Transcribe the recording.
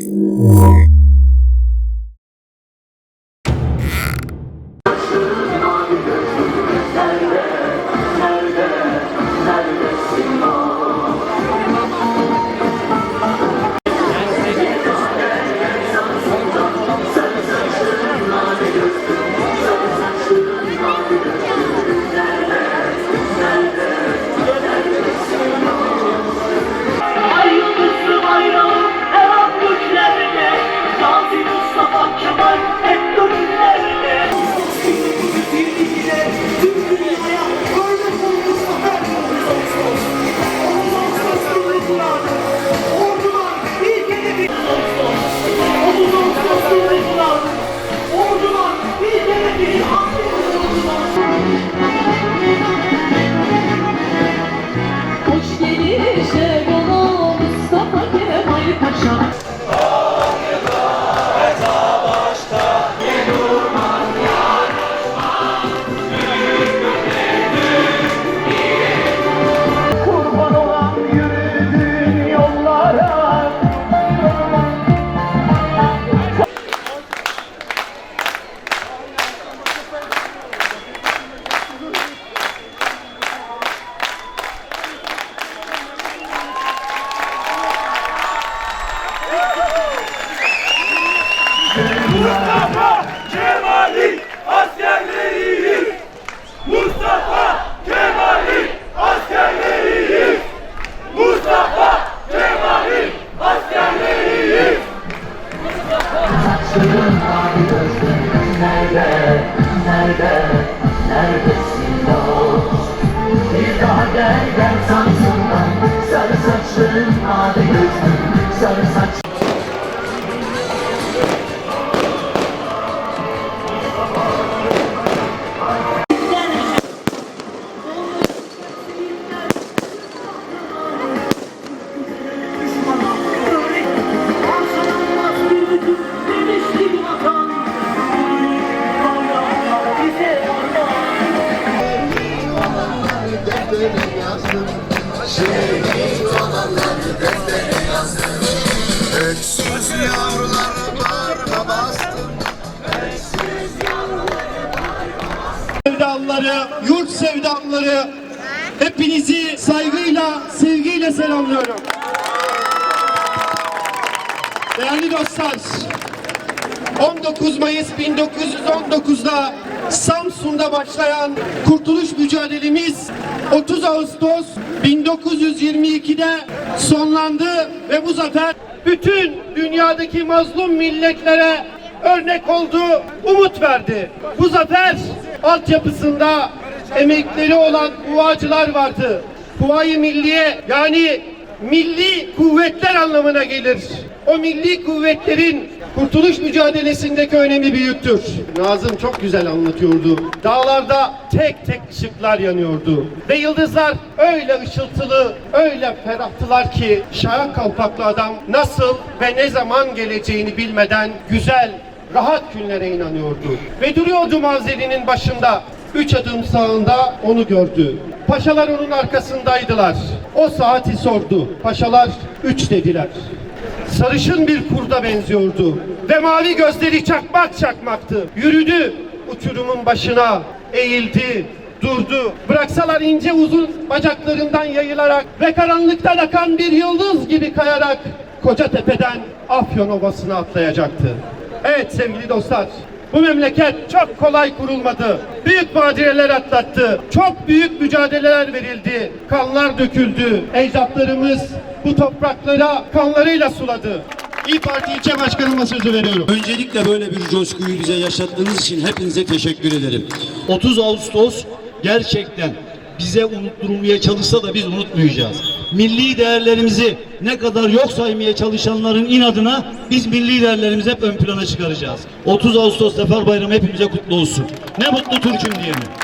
Música sevdalıları, yurt sevdalıları hepinizi saygıyla, sevgiyle selamlıyorum. Değerli dostlar, 19 Mayıs 1919'da Samsun'da başlayan kurtuluş mücadelemiz 30 Ağustos 1922'de sonlandı ve bu zafer bütün dünyadaki mazlum milletlere örnek oldu, umut verdi. Bu zafer altyapısında emekleri olan kuvacılar vardı. Kuvayi Milliye yani milli kuvvetler anlamına gelir. O milli kuvvetlerin kurtuluş mücadelesindeki önemi büyüktür. Nazım çok güzel anlatıyordu. Dağlarda tek tek ışıklar yanıyordu. Ve yıldızlar öyle ışıltılı, öyle ferahtılar ki Şayak Kalpaklı adam nasıl ve ne zaman geleceğini bilmeden güzel, rahat günlere inanıyordu. Ve duruyordu Mavzeli'nin başında. Üç adım sağında onu gördü. Paşalar onun arkasındaydılar. O saati sordu. Paşalar üç dediler. Sarışın bir kurda benziyordu. Ve mavi gözleri çakmak çakmaktı. Yürüdü uçurumun başına. Eğildi, durdu. Bıraksalar ince uzun bacaklarından yayılarak ve karanlıktan akan bir yıldız gibi kayarak koca tepeden Afyon Ovası'na atlayacaktı. Evet sevgili dostlar, bu memleket çok kolay kurulmadı. Büyük badireler atlattı. Çok büyük mücadeleler verildi. Kanlar döküldü. Ecdatlarımız bu topraklara kanlarıyla suladı. İyi Parti ilçe başkanıma sözü veriyorum. Öncelikle böyle bir coşkuyu bize yaşattığınız için hepinize teşekkür ederim. 30 Ağustos gerçekten bize unutturulmaya çalışsa da biz unutmayacağız. Milli değerlerimizi ne kadar yok saymaya çalışanların inadına biz milli değerlerimizi hep ön plana çıkaracağız. 30 Ağustos Zafer Bayramı hepimize kutlu olsun. Ne mutlu Türk'üm diyene.